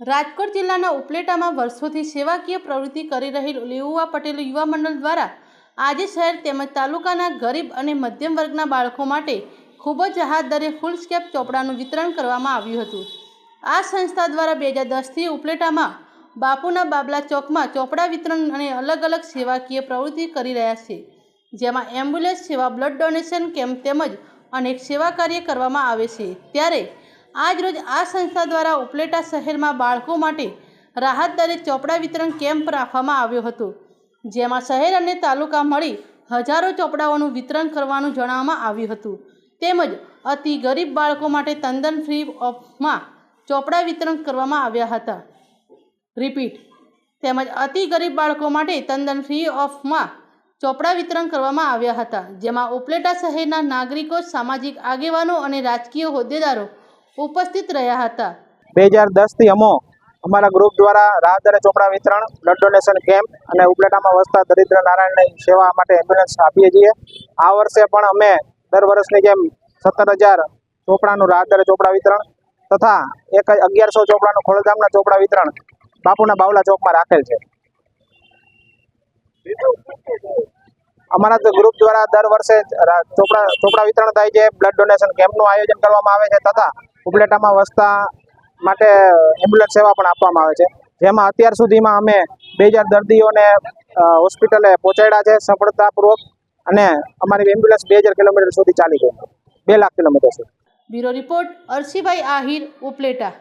રાજકોટ જિલ્લાના ઉપલેટામાં વર્ષોથી સેવાકીય પ્રવૃત્તિ કરી રહેલ લેઉવા પટેલ યુવા મંડળ દ્વારા આજે શહેર તેમજ તાલુકાના ગરીબ અને મધ્યમ વર્ગના બાળકો માટે ખૂબ જ હાથ દરે ફૂલ સ્કેપ ચોપડાનું વિતરણ કરવામાં આવ્યું હતું. આ સંસ્થા દ્વારા બે હજાર દસથી ઉપલેટામાં બાપુના બાબલા ચોકમાં ચોપડા વિતરણ અને અલગ અલગ સેવાકીય પ્રવૃત્તિ કરી રહ્યા છે, જેમાં એમ્બ્યુલન્સ સેવા, બ્લડ ડોનેશન કેમ્પ તેમજ અનેક સેવા કાર્ય કરવામાં આવે છે. ત્યારે આજરોજ આ સંસ્થા દ્વારા ઉપલેટા શહેરમાં બાળકો માટે રાહત દરે ચોપડા વિતરણ કેમ્પ રાખવામાં આવ્યો હતો, જેમાં શહેર અને તાલુકા મળી હજારો ચોપડાઓનું વિતરણ કરવાનું જણાવવામાં આવ્યું હતું. તેમજ અતિ ગરીબ બાળકો માટે તંદન ફ્રી ઓફમાં ચોપડા વિતરણ કરવામાં આવ્યા હતા. રિપીટ, તેમજ અતિ ગરીબ બાળકો માટે તંદન ફ્રી ઓફમાં ચોપડા વિતરણ કરવામાં આવ્યા હતા, જેમાં ઉપલેટા શહેરના નાગરિકો, સામાજિક આગેવાનો અને રાજકીય હોદ્દેદારો ઉપસ્થિત રહ્યા હતા. બે હજાર દસથી અમો અમારા ગ્રુપ દ્વારા રાહત દરે ચોપડા વિતરણ, બ્લડ ડોનેશન કેમ્પ અને ઉપલેટામાં વસતા દરિદ્ર નારાયણની સેવા માટે એમ્બ્યુલન્સ આપીએ છીએ. આ વર્ષે પણ અમે દર વર્ષની જેમ સત્તર હજાર ચોપડાનું રાહત દરે ચોપડા વિતરણ તથા એક અગિયારસો ચોપડાનું ખોળધામના ચોપડા વિતરણ બાપુના બાવલા ચોકમાં રાખેલ છે. અમારા ગ્રુપ દ્વારા દર વર્ષે ચોપડા ચોપડા વિતરણ થાય છે બ્લડ ડોનેશન કેમ્પનું આયોજન કરવામાં આવે છે તથા ઉપલેટામાં વસતા માટે એમ્બ્યુલન્સ સેવા પણ આપવામાં આવે છે. જેમાં અત્યાર સુધીમાં અમે બે હજાર દર્દીઓને હોસ્પિટલે પહોંચાડ્યા છે સફળતાપૂર્વક અને અમારી એમ્બ્યુલન્સ બે હજાર કિલોમીટર સુધી ચાલી ગઈ. બે લાખ કિલોમીટર સુધી. Bureau report Arasibhai Ahir, Upleta.